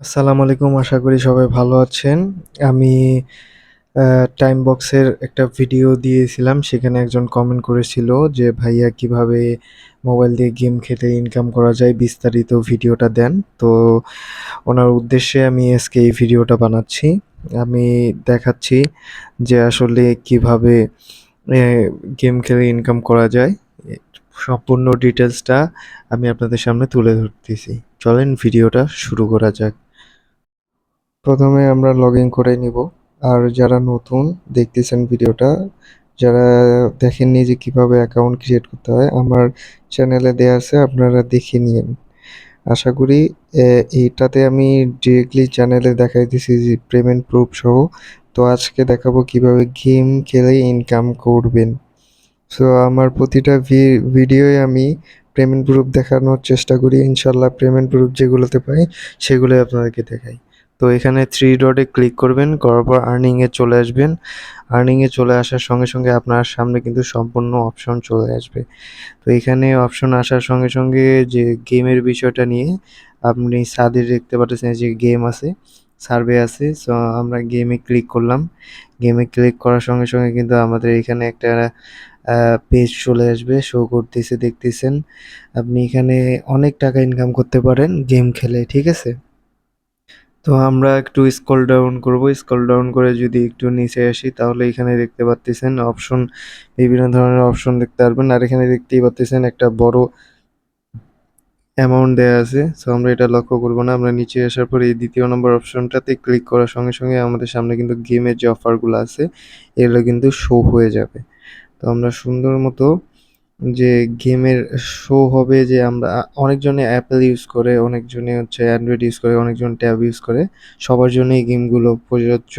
আসসালামু আলাইকুম, আশা করি সবাই ভালো আছেন। আমি টাইম বক্সের একটা ভিডিও দিয়েছিলাম, সেখানে একজন কমেন্ট করেছিল যে, ভাইয়া, কীভাবে মোবাইল দিয়ে গেম খেলে ইনকাম করা যায়? বিস্তারিত ভিডিওটা দেন। তো ওনার উদ্দেশ্যে আমি আজকে এই ভিডিওটা বানাচ্ছি। আমি দেখাচ্ছি যে, আসলে কীভাবে গেম খেলে ইনকাম করা যায়। সম্পূর্ণ ডিটেলসটা আমি আপনাদের সামনে তুলে ধরতেছি। চলেন ভিডিওটা শুরু করা যাক। প্রথমে আমরা লগ ইন করে নিব। আর যারা নতুন দেখতেছেন ভিডিওটা, যারা দেখেননি যে কীভাবে অ্যাকাউন্ট ক্রিয়েট করতে হয়, আমার চ্যানেলে দেয়া আছে, আপনারা দেখে নিন আশা করি এইটাতে আমি ডিরেক্টলি চ্যানেলে দেখাই দিছি যে পেমেন্ট প্রুফ সহ। তো আজকে দেখাবো কীভাবে গেম খেলে ইনকাম করবেন। সো আমার প্রতিটা ভিডিওয়ে আমি পেমেন্ট প্রুফ দেখানোর চেষ্টা করি। ইনশাল্লাহ পেমেন্ট প্রুফ যেগুলোতে পাই, সেগুলোই আপনাদেরকে দেখাই। তো এখানে থ্রি ডটে ক্লিক করবেন, করার পর আর্নিংয়ে চলে আসবেন। আর্নিংয়ে চলে আসার সঙ্গে সঙ্গে আপনার সামনে কিন্তু সম্পূর্ণ অপশন চলে আসবে। তো এখানে অপশন আসার সঙ্গে সঙ্গে যে গেমের বিষয়টা নিয়ে আপনি সাদে দেখতে পাচ্ছেন যে গেম আছে, সার্ভে আছে সো আমরা গেমে ক্লিক করলাম। গেমে ক্লিক করার সঙ্গে সঙ্গে কিন্তু আমাদের এখানে একটা পেজ চলে আসবে শো করতেছে, দেখতেছেন। আপনি এখানে অনেক টাকা ইনকাম করতে পারেন গেম খেলে, ঠিক আছে? তো আমরা একটু স্ক্রল ডাউন করব। স্ক্রল ডাউন করে যদি একটু নিচে আসি, তাহলে এখানে দেখতে পাচ্ছেন অপশন বিভিন্ন ধরনের অপশন দেখতে পারবেন। আর এখানে দেখতেই পাচ্ছেন একটা বড় অ্যামাউন্ট দেওয়া আছে। সো আমরা এটা লক্ষ্য করব না। আমরা নিচে আসার পরে এই দ্বিতীয় নম্বর অপশনটাতে ক্লিক করার সঙ্গে সঙ্গে আমাদের সামনে কিন্তু গেমের যে অফারগুলো আছে, এগুলো কিন্তু শো হয়ে যাবে। তো আমরা সুন্দর মতো যে গেমের শো হবে যে আমরা, অনেকজনে অ্যাপেল ইউজ করে, অনেকজনে হচ্ছে অ্যান্ড্রয়েড ইউজ করে, অনেকজন ট্যাব ইউজ করে, সবার জন্য এই গেমগুলো প্রযোজ্য।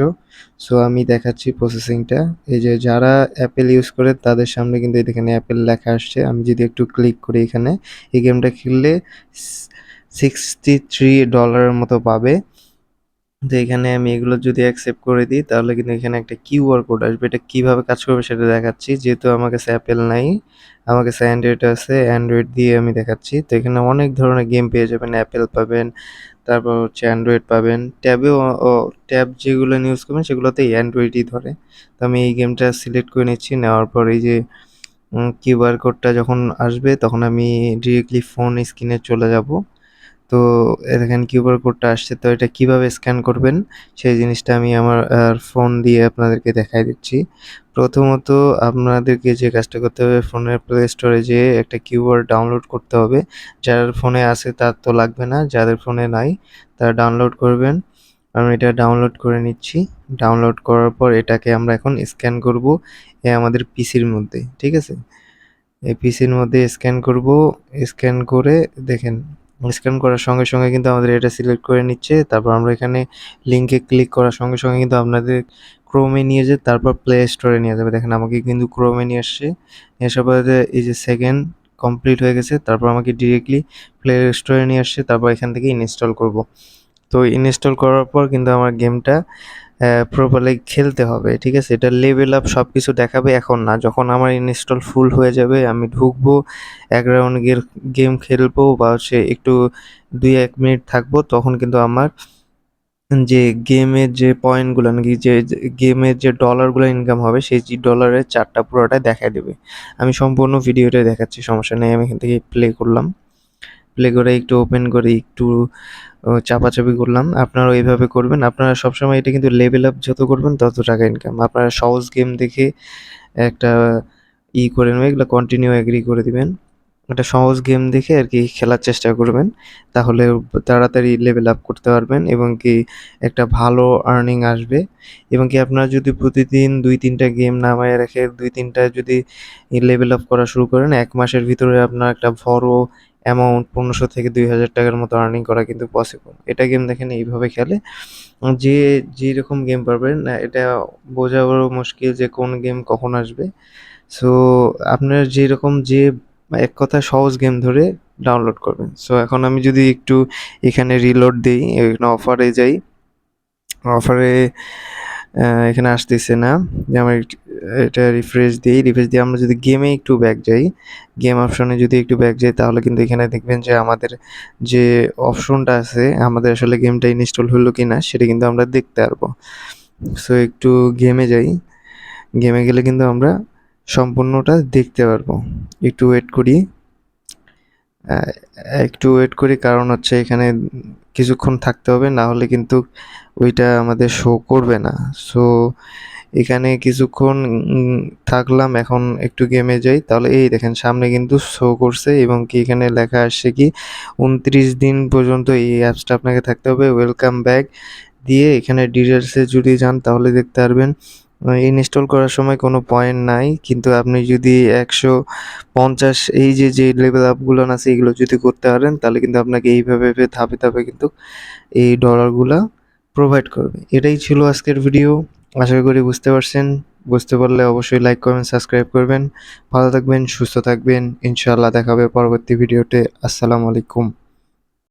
সো আমি দেখাচ্ছি প্রসেসিংটা এই যে যারা অ্যাপেল ইউজ করে, তাদের সামনে কিন্তু এখানে অ্যাপেল লেখা আসছে। আমি যদি একটু ক্লিক করি এখানে, এই গেমটা খেললে সিক্সটি থ্রি ডলারের মতো পাবে। তো এখানে আমি এগুলো যদি অ্যাকসেপ্ট করে দিই, তাহলে কিন্তু এখানে একটা কিউআর কোড আসবে। এটা কীভাবে কাজ করবে সেটা দেখাচ্ছি। যেহেতু আমার কাছে অ্যাপেল নাই, আমার কাছে অ্যান্ড্রয়েড আছে অ্যান্ড্রয়েড দিয়ে আমি দেখাচ্ছি। তো এখানে অনেক ধরনের গেম পেয়ে যাবেন। অ্যাপেল পাবেন, তারপর হচ্ছে অ্যান্ড্রয়েড পাবেন। ট্যাবেও ট্যাব যেগুলো ইউজ করবেন সেগুলোতে অ্যান্ড্রয়েডই ধরে। তো আমি এই গেমটা সিলেক্ট করে নিচ্ছি। নেওয়ার পর এই যে কিউআর কোডটা যখন আসবে, তখন আমি ডিরেক্টলি ফোন স্ক্রিনে চলে যাব। তো দেখেন কিউআর কোডটা আসছে, তো এটা কীভাবে স্ক্যান করবেন সেই জিনিসটা আমি আমার ফোন দিয়ে আপনাদেরকে দেখাই দিচ্ছি। প্রথমত আপনাদেরকে যে কাজটা করতে হবে, ফোনের প্লে স্টোরে যেয়ে একটা কিউআর ডাউনলোড করতে হবে। যার ফোনে আছে তার তো লাগবে না, যাদের ফোনে নাই তারা ডাউনলোড করবেন। আমি এটা ডাউনলোড করে নিচ্ছি। ডাউনলোড করার পর এটাকে আমরা এখন স্ক্যান করব এ আমাদের পিসির মধ্যে, ঠিক আছে? এই পিসির মধ্যে স্ক্যান করব। স্ক্যান করে দেখেন স্ক্যান করার সঙ্গে সঙ্গে কিন্তু আমাদের এটা সিলেক্ট করে নিচ্ছে। তারপর আমরা এখানে লিঙ্কে ক্লিক করার সঙ্গে সঙ্গে কিন্তু আপনাদের ক্রোমে নিয়ে যেয়ে তারপর প্লে স্টোরে নিয়ে যাবে। দেখেন আমাকে কিন্তু ক্রোমে নিয়ে আসছে। এসব এই যে সেকেন্ড কমপ্লিট হয়ে গেছে। তারপর আমাকে ডিরেক্টলি প্লে স্টোরে নিয়ে আসছে। তারপর এখান থেকে ইনস্টল করব। তো ইনস্টল করার পর কিন্তু আমার গেমটা প্রপারলি খেলতে হবে, ঠিক আছে? এটা লেভেল আপ সব কিছু দেখাবে এখন না। যখন আমার ইনস্টল ফুল হয়ে যাবে, আমি ঢুকবো, এক রাউন্ড গেম খেলব বা হচ্ছে একটু দুই, এক মিনিট থাকব, তখন কিন্তু আমার যে গেমের যে পয়েন্টগুলো নাকি যে গেমের যে ডলারগুলো ইনকাম হবে, সেই ডলারের চারটা পুরোটাই দেখা দেবে। আমি সম্পূর্ণ ভিডিওটাই দেখাচ্ছি, সমস্যা নেই, আমি এখান থেকে প্লে করলাম। প্লে করে একটু ওপেন করে একটু চাপাচাপি করলাম। আপনারা এইভাবে করবেন। আপনারা সবসময় এটা কিন্তু লেভেল আপ যত করবেন, তত টাকা ইনকাম আপনারা সহজ গেম দেখে একটা ই করে নেবে এগুলো কন্টিনিউ এগ্রি করে দিবেন। একটা সহজ গেম দেখে আর কি খেলার চেষ্টা করবেন। তাহলে তাড়াতাড়ি লেভেল আপ করতে পারবেন এবং কি একটা ভালো আর্নিং আসবে। এবং কি আপনারা যদি প্রতিদিন দুই, তিনটা গেম নামায় রেখে দুই, তিনটা যদি লেভেল আপ করা শুরু করেন, এক মাসের ভিতরে আপনার একটা বড় অ্যামাউন্ট পনেরোশো থেকে দুই হাজার টাকার মতো আর্নিং করা কিন্তু পসিবল এটা গেম দেখেন, এইভাবে খেলে। যে, যেরকম গেম পারবেন এটা বোঝা বড় মুশকিল যে কোন গেম কখন আসবে। সো আপনার যেরকম যে, এক কথা সহজ গেম ধরে ডাউনলোড করবেন। সো এখন আমি যদি একটু এখানে রিলোড দিই, এখানে অফারে যাই। অফারে এখানে আসতেছে না। যে আমার এটা রিফ্রেশ দিই রিফ্রেশ দিয়ে আমরা যদি গেমে একটু ব্যাক যাই গেম অপশনে যদি একটু ব্যাক যাই, তাহলে কিন্তু এখানে দেখবেন যে আমাদের যে অপশনটা আছে, আমাদের আসলে গেমটা ইনস্টল হলো কি না সেটা কিন্তু আমরা দেখতে পারব। সো একটু গেমে যাই গেমে গেলে কিন্তু আমরা সম্পূর্ণটা দেখতে পারব। একটু ওয়েট করি। একটু ওয়েট করি, কারণ হচ্ছে এখানে কিছুক্ষণ থাকতে হবে, না হলে কিন্তু ওইটা আমাদের শো করবে না। সো এখানে কিছুক্ষণ থাকলাম, এখন একটু গেমে যাই। তাহলে এই দেখেন, সামনে কিন্তু শো করছে এবং কি এখানে লেখা আসছে কি, উনত্রিশ দিন পর্যন্ত এই অ্যাপসটা আপনাকে থাকতে হবে। ওয়েলকাম ব্যাক দিয়ে এখানে ডিটেলসে যদি যান, তাহলে দেখতে পারবেন। ইনস্টল করার সময় কোনো পয়েন্ট নাই, কিন্তু আপনি যদি একশো পঞ্চাশ, এই যে যে লেভেল আপগুলো আছে, এগুলো যদি করতে পারেন, তাহলে কিন্তু আপনাকে এইভাবে ধাপে ধাপে কিন্তু এই ডলারগুলা প্রোভাইড করবে। এটাই ছিল আজকের ভিডিও আশা করি বুঝতে পারছেন। বুঝতে পারলে অবশ্যই লাইক করবেন সাবস্ক্রাইব করবেন। ভালো থাকবেন, সুস্থ থাকবেন। ইনশাআল্লাহ দেখাবে পরবর্তী ভিডিওতে আসসালামু আলাইকুম।